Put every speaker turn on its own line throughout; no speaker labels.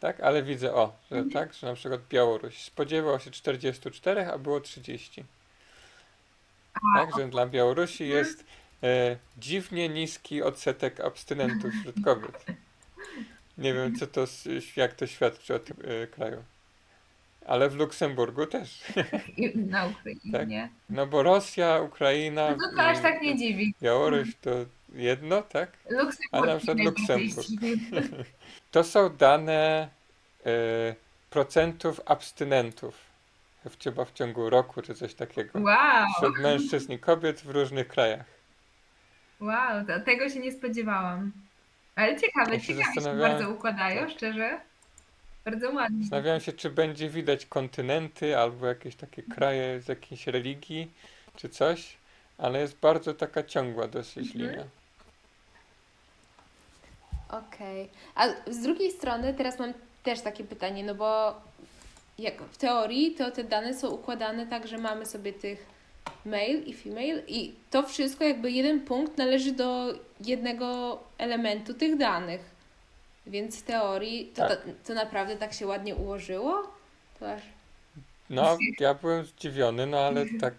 Tak, ale widzę, o, że tak, że na przykład Białoruś spodziewał się 44, a było 30. Tak, że dla Białorusi jest e, dziwnie niski odsetek abstynentów wśród kobiet. Nie wiem, co to, jak to świadczy o tym e, kraju. Ale w Luksemburgu też.
I na Ukrainie.
No bo Rosja, Ukraina,
No to, to aż tak nie dziwi.
Białoruś to jedno, tak?
Luksemburg
Ale na przykład Luksemburg. To są dane e, procentów abstynentów w, chyba w ciągu roku czy coś takiego.
Wow,
Wśród mężczyzn i kobiet w różnych krajach.
wow, tego się nie spodziewałam. Ale ciekawe, ciekawe się bardzo układają,
tak.
szczerze. Bardzo ładnie.
Zastanawiałem się, czy będzie widać kontynenty albo jakieś takie kraje z jakiejś religii czy coś, ale jest bardzo taka ciągła dosyć
Mhm.
linia.
Okej. A z drugiej strony teraz mam też takie pytanie, no bo jak w teorii to te dane są układane tak, że mamy sobie tych male i female i to wszystko jakby jeden punkt należy do jednego elementu tych danych. Więc w teorii to,
Tak.
to, to naprawdę tak się ładnie ułożyło? To aż...
No, ja byłem zdziwiony, no ale tak,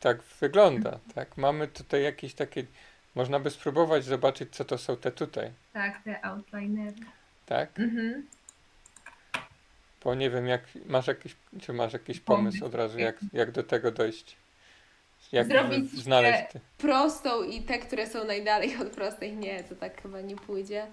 tak wygląda, tak? Mamy tutaj jakieś takie, można by spróbować zobaczyć, co to są te tutaj,
Tak, te outlinery.
tak?
Mhm.
Bo nie wiem, jak masz jakiś, czy masz jakiś
Pomysł.
od razu, jak, jak do tego dojść? Jak
Zrobić,
znaleźć te.
Prostą i te, które są najdalej od prostej, nie, to tak chyba nie pójdzie.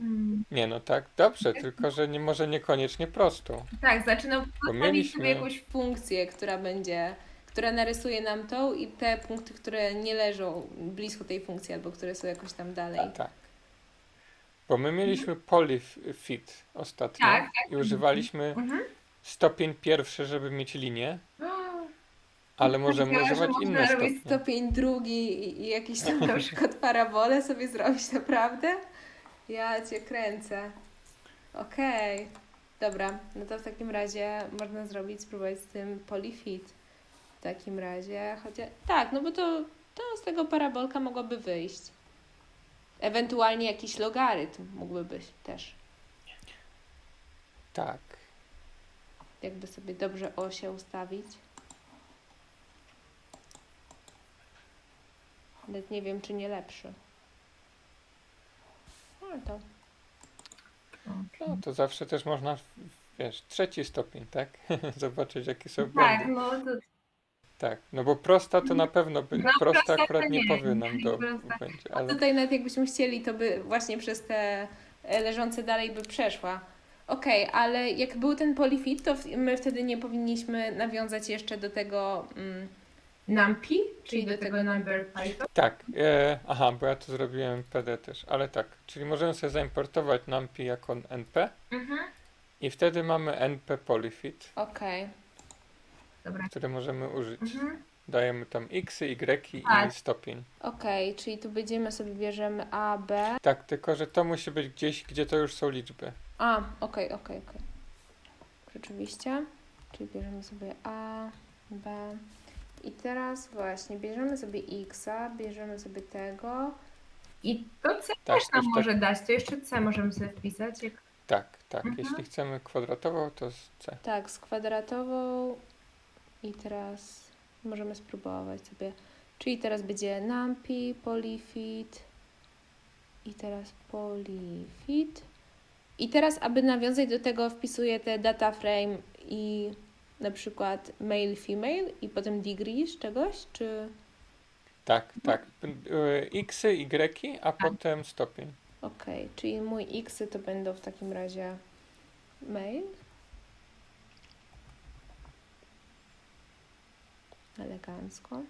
Mm.
Nie no tak, dobrze, tylko że nie może niekoniecznie prostą.
Tak, znaczy no postawić
mieliśmy-
sobie jakąś
funkcję, która będzie, która narysuje nam tą i te punkty, które nie leżą blisko tej funkcji albo które są jakoś tam dalej.
Tak. Bo my mieliśmy polyfit ostatnio
Tak, tak.
i używaliśmy
Mhm.
stopień pierwszy, żeby mieć linię, ale możemy
Wiedziałam, że
używać
można
inne
robić
stopnie.
Stopień drugi i, i jakiś tam na przykład parabolę sobie zrobić, naprawdę? Ja cię kręcę. Okej. Dobra, no to w takim razie można zrobić, spróbować z tym polyfit. W takim razie, chociaż tak, no bo to, to z tego parabolka mogłoby wyjść. Ewentualnie jakiś logarytm mógłby być też.
Tak.
Jakby sobie dobrze osie ustawić. Nawet nie wiem, czy nie lepszy. No to.
No to zawsze też można, wiesz, trzeci stopień, tak? Zobaczyć, jakie są
Tak,
błędy.
no to
Tak, no bo prosta to na pewno, by,
No,
prosta
prosta
akurat nie
nie,
powie nam do
prosta.
będzie,
A
ale
tutaj nawet jakbyśmy chcieli, to by właśnie przez te e, leżące dalej by przeszła. Okej, ale jak był ten polifit, to w- my wtedy nie powinniśmy nawiązać jeszcze do tego. Mm,
NumPy, czyli do tego number Python.
tak, e, aha, bo ja to zrobiłem PD też, ale tak, czyli możemy sobie zaimportować numpy jako np
Mhm.
i wtedy mamy np polyfit,
Okej.
Dobra.
który możemy użyć.
Mhm.
Dajemy tam x, y i
Tak.
stopień.
Okej, czyli tu będziemy sobie bierzemy A, B.
Tak, tylko że to musi być gdzieś, gdzie to już są liczby.
A, okej, okej, okej. Rzeczywiście. Czyli bierzemy sobie A, B. I teraz właśnie bierzemy sobie X, bierzemy sobie tego.
I to C
Tak,
też nam
tak.
może dać, to jeszcze C możemy sobie wpisać. Jak...
Tak, tak,
Mhm.
jeśli chcemy kwadratową, to z c.
Tak, z kwadratową. I teraz możemy spróbować sobie. Czyli teraz będzie numpy, polyfit. I teraz polyfit. I teraz, aby nawiązać do tego, wpisuję te data frame i na przykład male, female i potem degree z czegoś, czy...
Tak, tak. P- y, X, Y, a potem stopień.
Okej, czyli mój x to będą w takim razie male. Elegancko.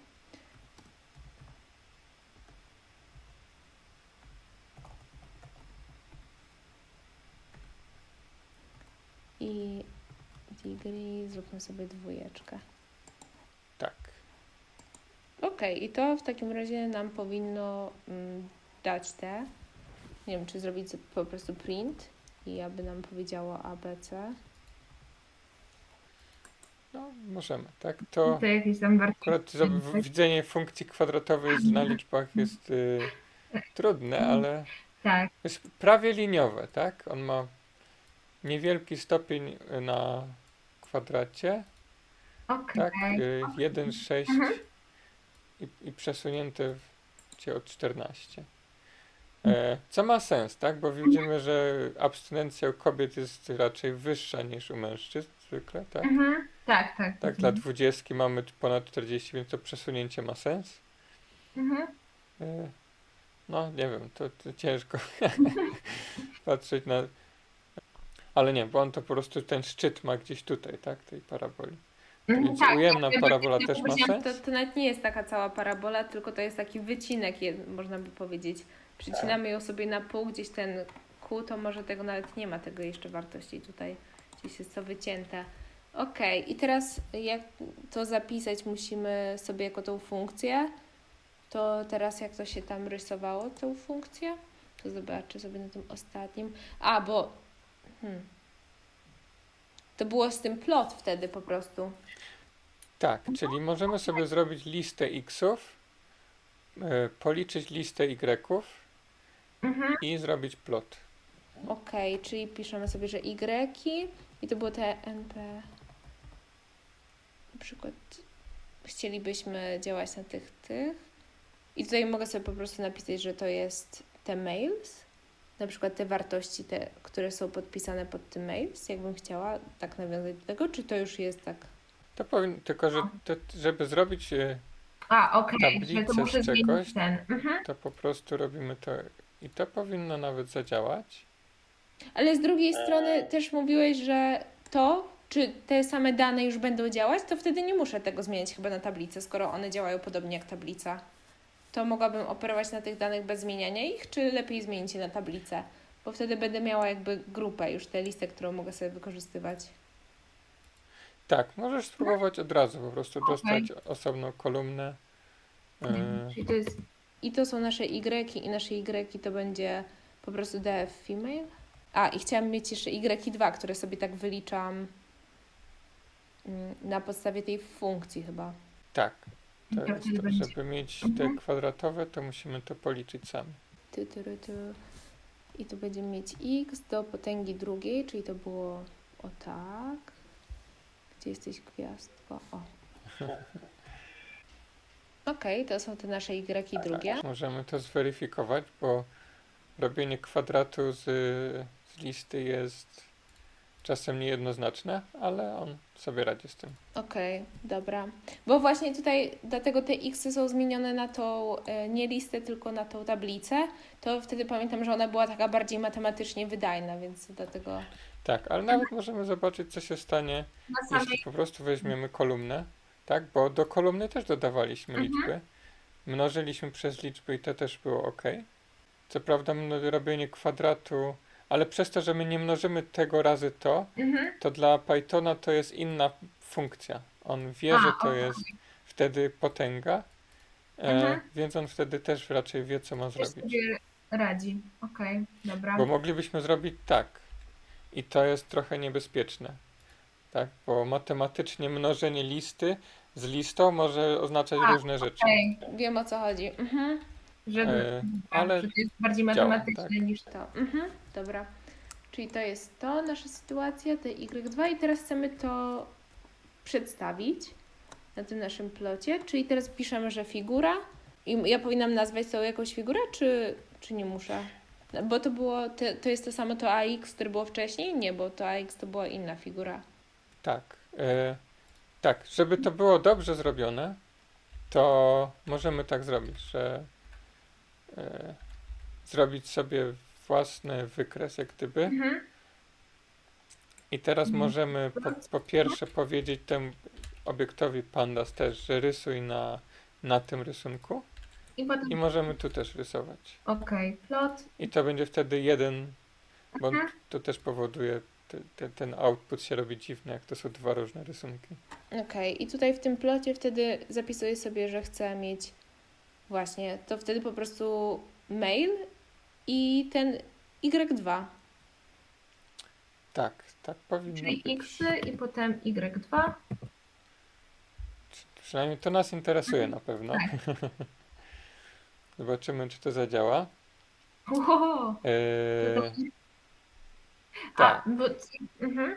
I degree zróbmy sobie dwójeczkę.
Tak.
Okej, i to w takim razie nam powinno mm, dać te. Nie wiem, czy zrobić po prostu print i aby nam powiedziało ABC.
No, możemy, tak? To
To jakieś tam wartości.
akurat widzenie funkcji kwadratowej na liczbach jest y, trudne, ale
Tak.
jest prawie liniowe, tak? On ma niewielki stopień na kwadracie,
Okej.
tak? Y, 1, 6
Mhm.
i, i przesunięte w cię o 14. E, co ma sens, tak? Bo widzimy, że abstynencja u kobiet jest raczej wyższa niż u mężczyzn zwykle, tak?
Mhm. Tak, tak.
Tak, dla dwudziestki mamy ponad 40, więc to przesunięcie ma sens.
Mhm.
E, No, nie wiem, to, to ciężko patrzeć na. Ale nie, bo on to po prostu ten szczyt ma gdzieś tutaj, tak? Tej paraboli. Więc
tak,
ujemna
ja
parabola też ma sens?
To, to nawet nie jest taka cała parabola, tylko to jest taki wycinek, można by powiedzieć. Przycinamy ją sobie na pół, gdzieś ten kół, to może tego nawet nie ma, tego jeszcze wartości tutaj. Gdzieś jest to wycięte. Okej, i teraz jak to zapisać musimy sobie jako tą funkcję, to teraz jak to się tam rysowało, tą funkcję, to zobaczę sobie na tym ostatnim. A, bo hmm, to było z tym plot wtedy po prostu.
Tak, czyli możemy sobie zrobić listę xów, e, policzyć listę y'ów
Mhm.
i zrobić plot.
Okej, czyli piszemy sobie, że Y i to było te NP. Na przykład chcielibyśmy działać na tych, tych. I tutaj mogę sobie po prostu napisać, że to jest te mails. Na przykład te wartości, te, które są podpisane pod tym mails, jakbym chciała tak nawiązać do tego, czy to już jest tak?
To powin, tylko, że to, żeby zrobić, e,
A, okej, że
Tablicę
to muszę
z czegoś.
zmienić ten. Mhm.
to po prostu robimy to i to powinno nawet zadziałać.
Ale z drugiej strony też mówiłeś, że to, czy te same dane już będą działać, to wtedy nie muszę tego zmieniać chyba na tablicę, skoro one działają podobnie jak tablica. To mogłabym operować na tych danych bez zmieniania ich, czy lepiej zmienić je na tablicę? Bo wtedy będę miała jakby grupę, już tę listę, którą mogę sobie wykorzystywać.
Tak, możesz spróbować od razu po prostu
Okej.
dostać osobną kolumnę. E,
Czyli to jest.
I to są nasze Y i nasze Y to będzie po prostu DF female. A, i chciałam mieć jeszcze Y2, które sobie tak wyliczam mm, na podstawie tej funkcji chyba.
tak, to jest to. Żeby mieć te
Mhm.
kwadratowe, to musimy to policzyć sami.
Ty, ty, ty, ty. I tu będziemy mieć x do potęgi drugiej, czyli to było o tak. Gdzie jesteś gwiazdko? O. Okej, to są te nasze y drugie.
Możemy to zweryfikować, bo robienie kwadratu z, z listy jest czasem niejednoznaczne, ale on sobie radzi z tym.
Okej, dobra. Bo właśnie tutaj, dlatego te x są zmienione na tą e, nie listę, tylko na tą tablicę. To wtedy pamiętam, że ona była taka bardziej matematycznie wydajna, więc dlatego.
Tak, ale nawet możemy zobaczyć, co się stanie,
samej.
jeśli po prostu weźmiemy kolumnę, tak? Bo do kolumny też dodawaliśmy
Mhm.
liczby. Mnożyliśmy przez liczby i to też było ok. Co prawda robienie kwadratu, ale przez to, że my nie mnożymy tego razy to,
Mhm.
to dla Pythona to jest inna funkcja. On wie,
A,
że to
okej.
jest wtedy potęga, e,
Mhm.
więc on wtedy też raczej wie, co ma
Też
zrobić.
radzi. Okej, dobra.
Bo moglibyśmy zrobić tak. I to jest trochę niebezpieczne. Tak, bo matematycznie mnożenie listy z listą może oznaczać
A,
różne rzeczy.
Okej,
Wiem o co chodzi. Mhm.
Że,
E,
tak,
ale
że to jest bardziej
działa,
matematyczne
tak.
niż
To. Mhm. Dobra. Czyli to jest to, nasza sytuacja, te Y2 i teraz chcemy to przedstawić na tym naszym plocie. Czyli teraz piszemy, że figura i ja powinnam nazwać tą jakąś figurę, czy, czy nie muszę? No, Bo to było, te, to jest to samo to AX, które było wcześniej? Nie, bo to AX to była inna figura.
tak. E, tak, żeby to było dobrze zrobione, to możemy tak zrobić, że e, zrobić sobie własny wykres, jak gdyby.
Mhm.
I teraz
Mhm.
możemy po, po pierwsze powiedzieć temu obiektowi pandas też, że rysuj na, na tym rysunku
I potem,
i możemy tu też rysować.
okej, plot.
I to będzie wtedy jeden, bo
Mhm.
to też powoduje, te, te, ten output się robi dziwny, jak to są dwa różne rysunki.
Okej, i tutaj w tym plocie wtedy zapisuję sobie, że chcę mieć właśnie, to wtedy po prostu mail i ten Y2.
Tak, tak powinno
Czyli
być.
x i potem y2.
Przynajmniej to nas interesuje na pewno.
Tak.
Zobaczymy, czy to zadziała.
Oho,
Eee, Tak.
A, bo... Mhm.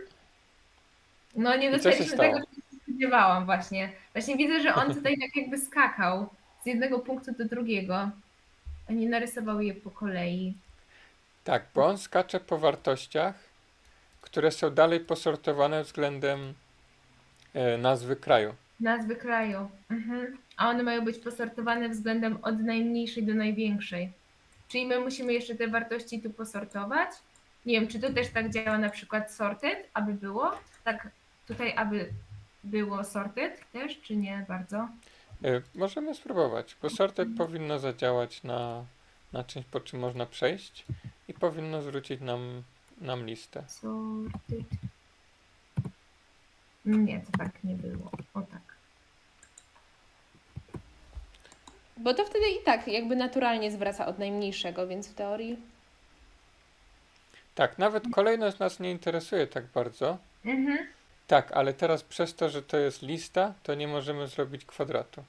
No nie
co się
dostaliśmy tego, czego się spodziewałam właśnie. Właśnie widzę, że on tutaj tak jakby skakał z jednego punktu do drugiego. A nie narysował je po kolei.
Tak, bo on skacze po wartościach, które są dalej posortowane względem e, nazwy kraju.
Nazwy kraju. Mhm. A one mają być posortowane względem od najmniejszej do największej. Czyli my musimy jeszcze te wartości tu posortować. Nie wiem, czy to też tak działa na przykład sorted, aby było? Tak tutaj, aby było sorted też, czy nie bardzo?
E, możemy spróbować, bo sorted powinno zadziałać na, na czymś, po czym można przejść i powinno zwrócić nam, nam listę.
Sorted. Nie, to tak nie było. O tak.
Bo to wtedy i tak jakby naturalnie zwraca od najmniejszego, więc w teorii.
Tak, nawet kolejność nas nie interesuje tak bardzo.
Mhm.
Tak, ale teraz przez to, że to jest lista, to nie możemy zrobić kwadratu.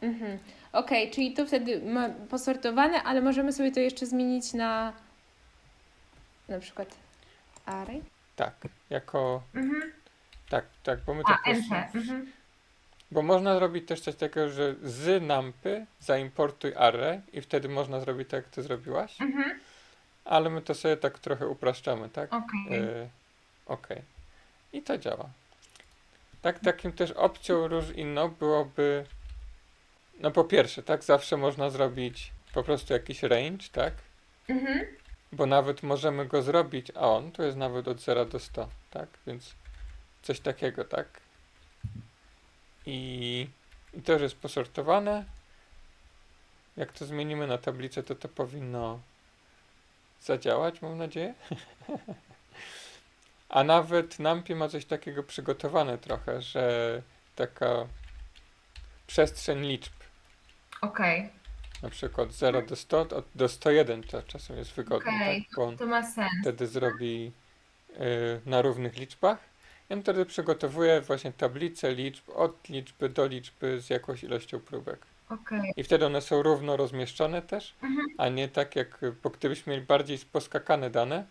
Mhm. Okej, czyli to wtedy ma posortowane, ale możemy sobie to jeszcze zmienić na na przykład array.
Tak, jako.
Mhm.
Tak, tak, bo my
A,
tak też,
NT. Mhm.
Bo można zrobić też coś takiego, że z nampy zaimportuj array i wtedy można zrobić tak, jak ty zrobiłaś,
Mhm.
ale my to sobie tak trochę upraszczamy, tak?
Okej.
E, Okej. I to działa. Tak, takim też opcją róż inną byłoby, no po pierwsze, tak, zawsze można zrobić po prostu jakiś range, tak?
Mhm.
Bo nawet możemy go zrobić, a on tu jest nawet od 0 do 100, tak? Więc coś takiego, tak? I, i to już jest posortowane. Jak to zmienimy na tablicę, to to powinno zadziałać, mam nadzieję. A nawet Nampi ma coś takiego przygotowane trochę, że taka przestrzeń liczb,
Okej.
na przykład 0 do 100, od- do 101 to czasem jest wygodne,
Okej,
tak? Bo on
To ma sens.
wtedy zrobi y, na równych liczbach. I on wtedy przygotowuje właśnie tablicę liczb od liczby do liczby z jakąś ilością próbek.
Okej.
I wtedy one są równo rozmieszczone też,
Mhm.
a nie tak jak, bo gdybyśmy mieli bardziej poskakane dane,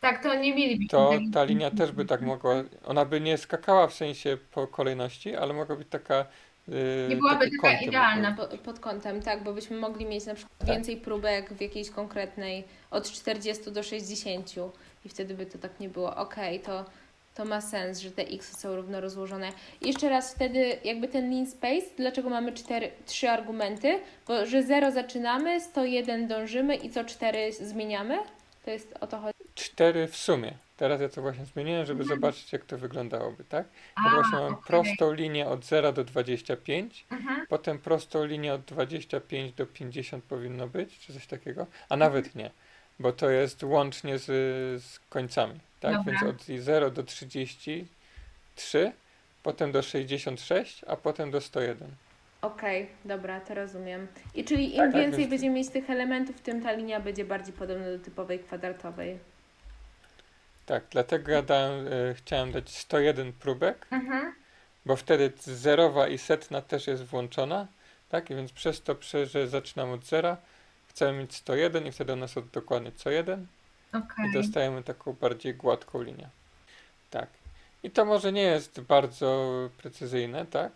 Tak, to nie mielibyśmy
to
tej-
ta linia też by tak mogła, ona by nie skakała w sensie po kolejności, ale mogła być taka y,
Nie byłaby
takim
taka
kątem
idealna.
Po, pod kątem, tak, bo byśmy mogli mieć na przykład
Tak.
więcej próbek w jakiejś konkretnej od 40 do 60 i wtedy by to tak nie było. Okej, to, to ma sens, że te x są równo rozłożone. Jeszcze raz wtedy jakby ten lean space, dlaczego mamy cztery, trzy argumenty? Bo że 0 zaczynamy, 101 dążymy i co 4 zmieniamy? To jest o to chodzi.
Cztery w sumie. Teraz ja to właśnie zmieniłem, żeby zobaczyć, jak to wyglądałoby, tak?
A,
właśnie mam
okej.
prostą linię od 0 do 25,
Mhm.
potem prostą linię od 25 do 50 powinno być, czy coś takiego, a nawet nie, bo to jest łącznie z, z końcami, tak?
Dobra.
Więc od 0 do 33, potem do 66, a potem do 101.
Okej, dobra, to rozumiem. I czyli im
Tak, tak,
więcej
więc-
będziemy mieć tych elementów, tym ta linia będzie bardziej podobna do typowej kwadratowej.
Tak, dlatego ja dałem, e, chciałem dać 101 próbek,
Mhm.
bo wtedy zerowa i setna też jest włączona, tak? I więc przez to, przy- że zaczynam od zera, chcemy mieć 101 i wtedy one są dokładnie co jeden
Okej.
i dostajemy taką bardziej gładką linię. Tak. I to może nie jest bardzo precyzyjne, tak?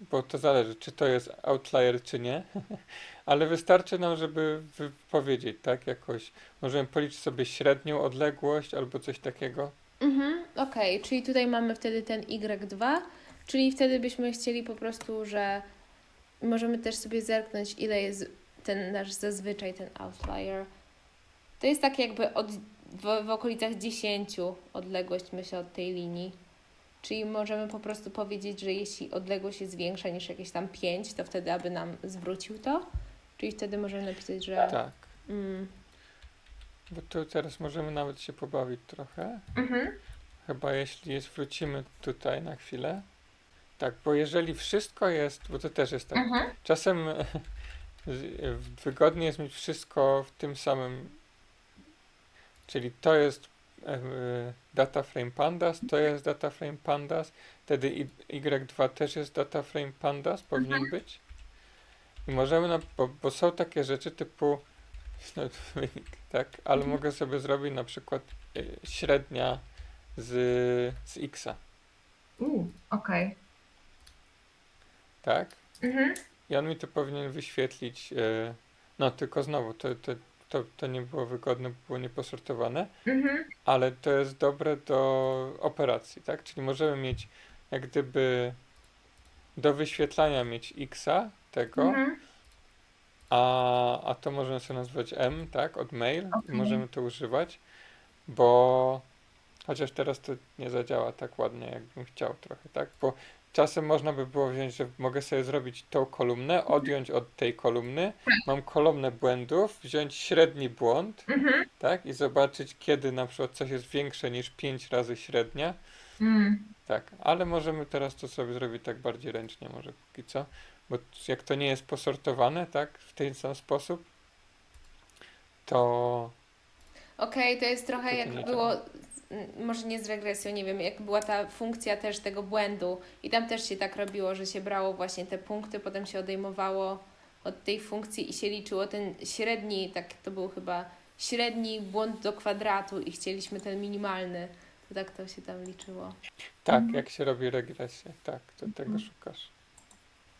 Bo to zależy, czy to jest outlier, czy nie. Ale wystarczy nam, żeby powiedzieć, tak? Jakoś możemy policzyć sobie średnią odległość albo coś takiego.
Mhm, okej, czyli tutaj mamy wtedy ten y2, czyli wtedy byśmy chcieli po prostu, że możemy też sobie zerknąć, ile jest ten nasz zazwyczaj ten outlier. To jest tak jakby od, w, w okolicach 10 odległość myślę od tej linii. Czyli możemy po prostu powiedzieć, że jeśli odległość jest większa niż jakieś tam 5, to wtedy aby nam zwrócił to. Czyli wtedy możemy napisać, że.
Tak.
Mm,
Bo tu teraz możemy nawet się pobawić trochę.
Mhm.
Chyba jeśli zwrócimy tutaj na chwilę. Tak, bo jeżeli wszystko jest, bo to też jest tak.
Mhm.
Czasem z- wygodnie jest mieć wszystko w tym samym. Czyli to jest e, data frame pandas, to jest data frame pandas, wtedy i- y2 też jest data frame pandas, powinien być. I możemy, na, bo, bo są takie rzeczy typu no, tak, ale mogę sobie zrobić na przykład y, średnia z, z xa,
U, okej.
tak?
Mhm.
I on mi to powinien wyświetlić. y, No, tylko znowu, to, to, to, to nie było wygodne, bo było nieposortowane,
Mhm. ale
to jest dobre do operacji, tak? Czyli możemy mieć jak gdyby do wyświetlania mieć xa tego,
Mhm.
a, a to możemy sobie nazwać m, tak? Od mail
Okej.
możemy to używać, bo chociaż teraz to nie zadziała tak ładnie, jakbym chciał trochę, tak? Bo czasem można by było wziąć, że mogę sobie zrobić tą kolumnę, odjąć od tej kolumny, mam kolumnę błędów, wziąć średni błąd,
Mhm.
tak? I zobaczyć, kiedy na przykład coś jest większe niż 5 razy średnia,
Mm.
tak, ale możemy teraz to sobie zrobić tak bardziej ręcznie, może póki co, bo jak to nie jest posortowane, tak, w ten sam sposób, to
Okej, to jest trochę jak było, może nie z regresją, nie wiem, jak była ta funkcja też tego błędu i tam też się tak robiło, że się brało właśnie te punkty, potem się odejmowało od tej funkcji i się liczyło ten średni, tak to był chyba średni błąd do kwadratu i chcieliśmy ten minimalny, to tak to się tam liczyło.
tak,
Mhm.
jak się robi regresję, tak, to tego
Mhm.
szukasz.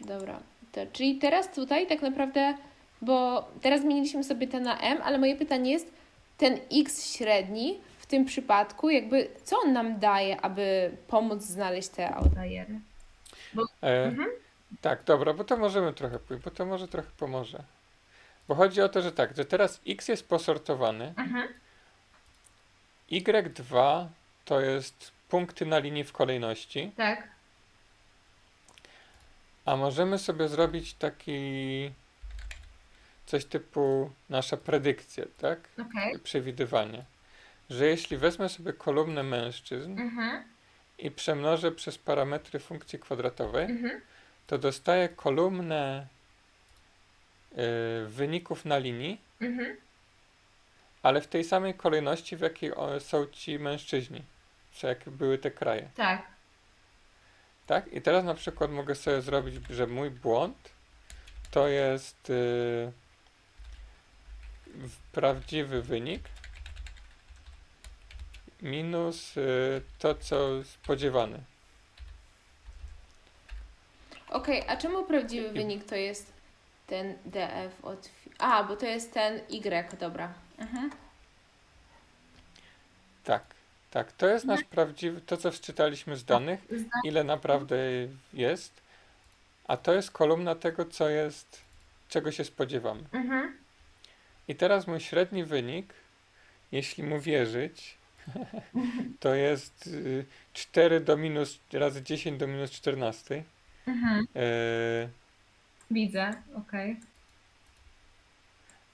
Dobra, to, czyli teraz tutaj tak naprawdę, bo teraz zmieniliśmy sobie to na m, ale moje pytanie jest, ten x średni w tym przypadku, jakby co on nam daje, aby pomóc znaleźć te auta?
Dajery.
E,
Mhm.
Tak, dobra, bo to możemy trochę pójść, bo to może trochę pomoże. Bo chodzi o to, że tak, że teraz x jest posortowany,
Mhm.
y2 to jest punkty na linii w kolejności,
Tak.
a możemy sobie zrobić taki coś typu nasza predykcja, tak?
Okej.
Przewidywanie. Że jeśli wezmę sobie kolumnę mężczyzn
Mhm.
i przemnożę przez parametry funkcji kwadratowej,
Mhm.
to dostaję kolumnę y, wyników na linii,
Mhm.
ale w tej samej kolejności, w jakiej są ci mężczyźni, czy jakie były te kraje.
Tak.
Tak? I teraz na przykład mogę sobie zrobić, że mój błąd to jest y, w- prawdziwy wynik minus y, to, co spodziewany.
Okej, a czemu prawdziwy wynik to jest ten df od... fi- A, bo to jest ten y, dobra. Mhm.
Tak, tak. To jest nasz prawdziwy, to co wczytaliśmy z danych, ile naprawdę jest, a to jest kolumna tego, co jest, czego się spodziewamy.
Mhm.
I teraz mój średni wynik, jeśli mu wierzyć, to jest y, 4 do minus razy 10 do minus 14.
Mhm.
E,
Widzę. Okej.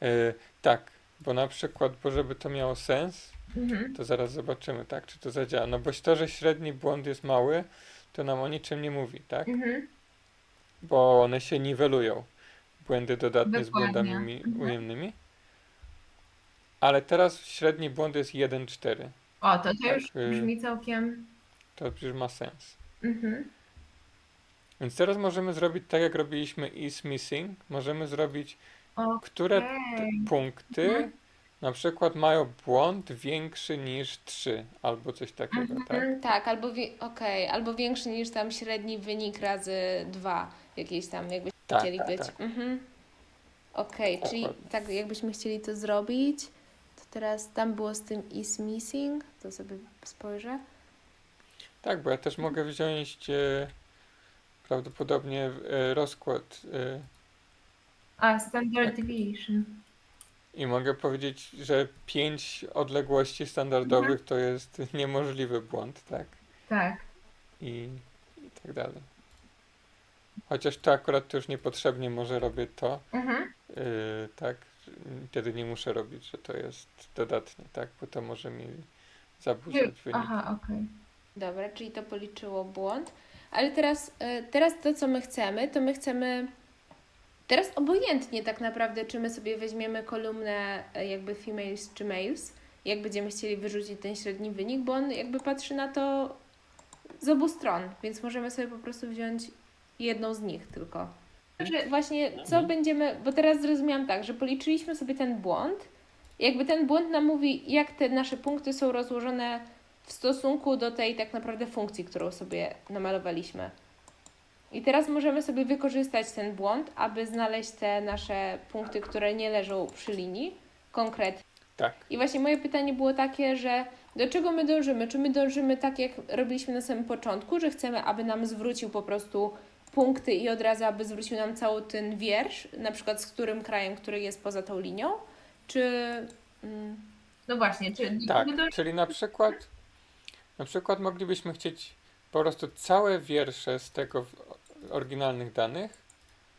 e, tak, bo na przykład, bo żeby to miało sens,
Mhm.
to zaraz zobaczymy, tak, czy to zadziała. No bo to, że średni błąd jest mały, to nam o niczym nie mówi, tak?
Mhm.
Bo one się niwelują. Błędy dodatnie z
Dokładnie.
błędami mi-
Mhm.
ujemnymi. Ale teraz średni błąd jest 1,4.
O, to to
Tak,
już
y-
brzmi całkiem.
To już ma sens.
Mhm.
Więc teraz możemy zrobić tak, jak robiliśmy is missing. Możemy zrobić,
O,
które
Okej.
punkty
Mhm.
na przykład mają błąd większy niż 3 albo coś takiego, tak?
Mhm.
Tak, albo, wi- okej, albo większy niż tam średni wynik razy 2, jakieś tam, jakby
Tak,
chcieli
tak,
być.
tak.
Mhm. Okej, czyli
Dokładnie.
tak jakbyśmy chcieli to zrobić, teraz tam było z tym is missing, to sobie spojrzę.
Tak, bo ja też mogę wziąć e, prawdopodobnie e, rozkład e,
A, standard deviation.
i mogę powiedzieć, że 5 odległości standardowych to jest niemożliwy błąd, tak?
Tak.
I, i tak dalej. Chociaż to akurat to już niepotrzebnie może robię to,
Mhm.
Yy, tak, wtedy nie muszę robić, że to jest dodatnie, tak, bo to może mi zaburzać wynik.
Aha, okej.
Dobra, czyli to policzyło błąd. Ale teraz, e, teraz to, co my chcemy, to my chcemy. Teraz obojętnie tak naprawdę, czy my sobie weźmiemy kolumnę e, jakby females czy males, jak będziemy chcieli wyrzucić ten średni wynik, bo on jakby patrzy na to z obu stron, więc możemy sobie po prostu wziąć jedną z nich tylko. Że właśnie co będziemy, bo teraz zrozumiałam tak, że policzyliśmy sobie ten błąd Jakby ten błąd nam mówi, jak te nasze punkty są rozłożone w stosunku do tej tak naprawdę funkcji, którą sobie namalowaliśmy. I teraz możemy sobie wykorzystać ten błąd, aby znaleźć te nasze punkty, które nie leżą przy linii konkretnie.
Tak.
I właśnie moje pytanie było takie, że do czego my dążymy? Czy my dążymy tak, jak robiliśmy na samym początku, że chcemy, aby nam zwrócił po prostu punkty i od razu, aby zwrócił nam cały ten wiersz, na przykład z którym krajem, który jest poza tą linią? Czy... Mm,
No właśnie, czy
Tak, czyli na przykład, na przykład moglibyśmy chcieć po prostu całe wiersze z tego w- oryginalnych danych,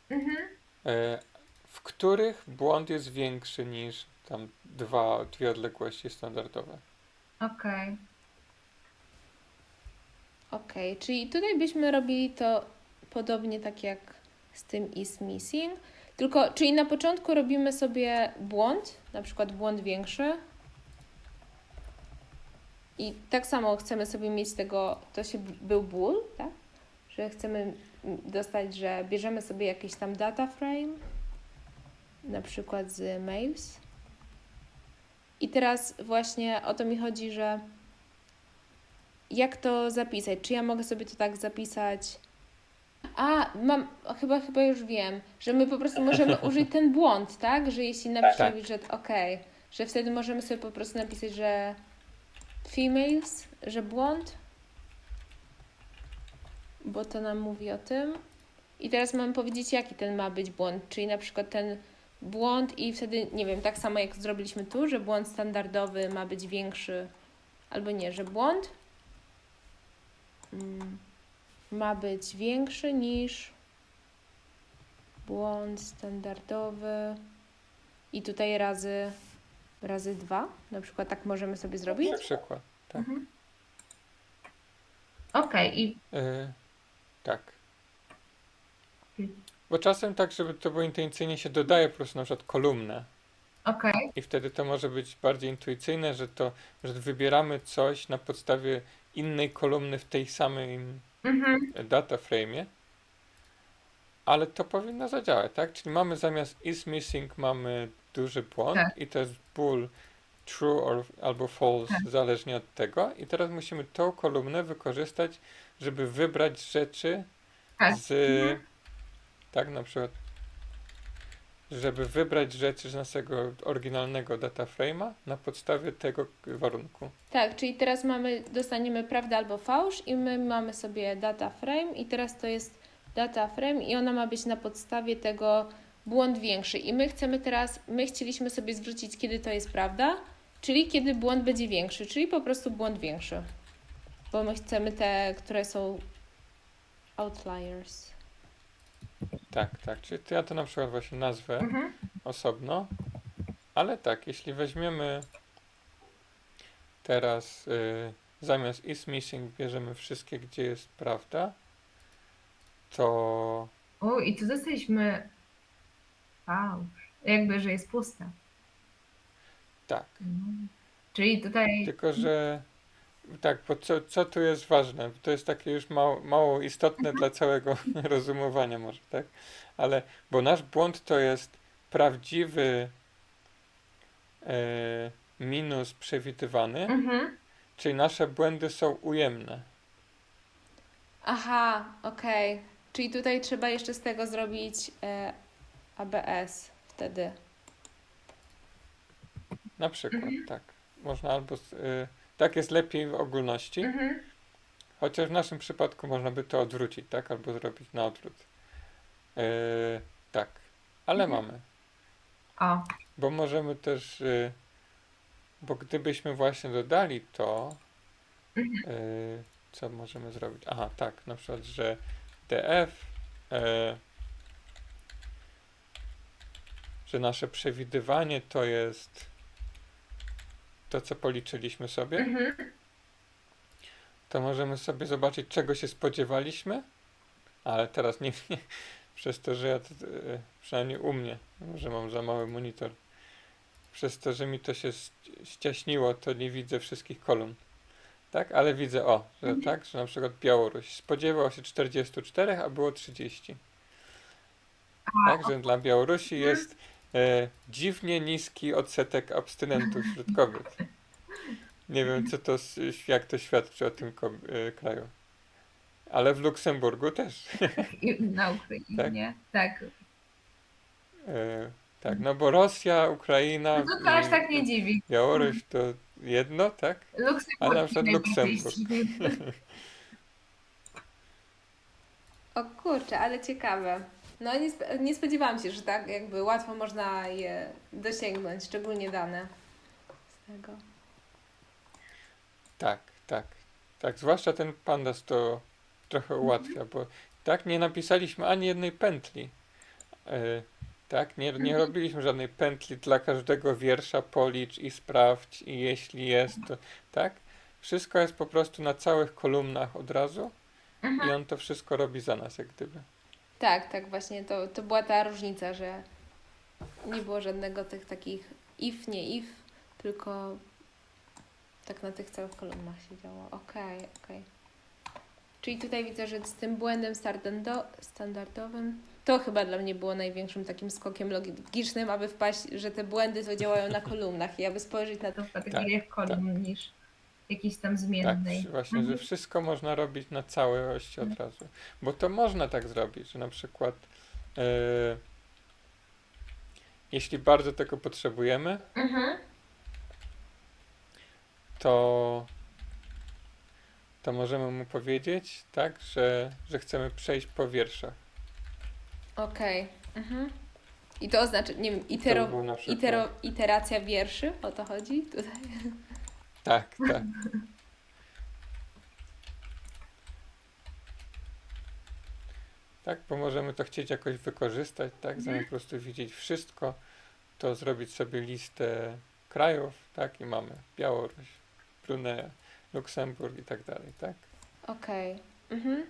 Mhm.
e, w których błąd jest większy niż tam dwa, dwie odległości standardowe.
Okej.
Okej, czyli tutaj byśmy robili to podobnie tak jak z tym is missing, tylko czyli na początku robimy sobie błąd, na przykład błąd większy i tak samo chcemy sobie mieć tego, to się był ból, tak? Że chcemy dostać, że bierzemy sobie jakiś tam data frame, na przykład z mails. I teraz właśnie o to mi chodzi, że jak to zapisać? Czy ja mogę sobie to tak zapisać? A, mam, chyba, chyba już wiem, że my po prostu możemy użyć ten błąd, tak? Że jeśli napiszemy, że okej, że wtedy możemy sobie po prostu napisać, że females, że błąd, bo to nam mówi o tym. I teraz mamy powiedzieć, jaki ten ma być błąd, czyli na przykład ten błąd i wtedy, nie wiem, tak samo jak zrobiliśmy tu, że błąd standardowy ma być większy, albo nie, że błąd. Mm, ma być większy niż błąd standardowy i tutaj razy razy dwa, na przykład tak możemy sobie zrobić.
Na przykład, tak.
Okej, i
E, tak.
Mhm.
Bo czasem tak, żeby to było intuicyjnie, się dodaje po prostu na przykład kolumnę.
okej.
I wtedy to może być bardziej intuicyjne, że to, że wybieramy coś na podstawie innej kolumny w tej samej
Mhm.
data frame'ie. Ale to powinno zadziałać, tak? Czyli mamy zamiast is missing mamy duży błąd
Tak.
i to jest bool true or, albo false,
Tak.
zależnie od tego. I teraz musimy tą kolumnę wykorzystać, żeby wybrać rzeczy
Tak.
z...
Mhm.
Tak, na przykład żeby wybrać rzeczy z naszego oryginalnego data frame'a na podstawie tego warunku.
Tak, czyli teraz mamy, dostaniemy prawdę albo fałsz i my mamy sobie data frame i teraz to jest data frame i ona ma być na podstawie tego błąd większy. I my chcemy teraz, my chcieliśmy sobie zwrócić, kiedy to jest prawda, czyli kiedy błąd będzie większy, czyli po prostu błąd większy. Bo my chcemy te, które są outliers.
Tak, tak. Czyli to ja to na przykład właśnie nazwę
Mhm.
osobno. Ale tak, jeśli weźmiemy teraz y, zamiast is missing bierzemy wszystkie, gdzie jest prawda, to
O, i tu dostaliśmy fałsz. Jakby, że jest pusta.
tak.
Mhm. Czyli tutaj.
Tylko, że tak, bo co, co tu jest ważne? To jest takie już mało, mało istotne dla całego rozumowania może, tak? Ale, bo nasz błąd to jest prawdziwy e, minus przewidywany,
Mhm.
czyli nasze błędy są ujemne.
Aha, okej. Czyli tutaj trzeba jeszcze z tego zrobić e, ABS wtedy.
Na przykład, tak. Można albo, z- y, tak jest lepiej w ogólności,
Mhm.
chociaż w naszym przypadku można by to odwrócić, tak? Albo zrobić na odwrót. E, tak, ale
Mhm.
mamy.
O,
Bo możemy też, y, bo gdybyśmy właśnie dodali to,
Mhm.
y, co możemy zrobić? Aha, tak, na przykład, że df, e, że nasze przewidywanie to jest to, co policzyliśmy sobie,
mhm.
to możemy sobie zobaczyć, czego się spodziewaliśmy, ale teraz nie, nie przez to, że ja, to, e, przynajmniej u mnie, może mam za mały monitor, przez to, że mi to się ści- ściaśniło, to nie widzę wszystkich kolumn. Tak, ale widzę, o, że
Mhm.
tak, że na przykład Białoruś spodziewał się 44, a było 30. Tak, że dla Białorusi
Mhm.
jest e, dziwnie niski odsetek abstynentów wśród kobiet. Nie wiem, co to, jak to świadczy o tym e, kraju. Ale w Luksemburgu też.
I na Ukrainie. Tak.
E, tak, no bo Rosja, Ukraina
No to aż tak nie dziwi.
Białoruś to jedno, tak?
Luksemburg
A na przykład Luksemburg.
O kurczę, ale ciekawe. No nie, sp- nie spodziewałam się, że tak jakby łatwo można je dosięgnąć, szczególnie dane z tego.
Tak, tak. Tak, zwłaszcza ten pandas to trochę ułatwia, bo tak nie napisaliśmy ani jednej pętli. E, tak, nie, nie robiliśmy żadnej pętli dla każdego wiersza, policz i sprawdź i jeśli jest, to tak. Wszystko jest po prostu na całych kolumnach od razu i on to wszystko robi za nas, jak gdyby.
Tak, tak, właśnie to, to była ta różnica, że nie było żadnego tych takich if, nie if, tylko tak na tych całych kolumnach się działo. Okej, okej. Czyli tutaj widzę, że z tym błędem standardo- standardowym to chyba dla mnie było największym takim skokiem logicznym, aby wpaść, że te błędy to działają na kolumnach i aby spojrzeć na to.
W kategoriach kolumn niż jakiejś tam zmiennej.
Tak, właśnie, że wszystko można robić na całości od razu. Bo to można tak zrobić, że na przykład e, jeśli bardzo tego potrzebujemy,
Mhm.
to, to możemy mu powiedzieć, tak, że, że chcemy przejść po wierszach.
Okej. Mhm. I to oznacza, nie wiem, itero, itero, iteracja wierszy, o to chodzi tutaj?
Tak, tak. Tak, bo możemy to chcieć jakoś wykorzystać, tak, zamiast po prostu widzieć wszystko, to zrobić sobie listę krajów, tak, i mamy Białoruś, Brunea, Luksemburg i tak dalej, tak.
Okej. Mhm.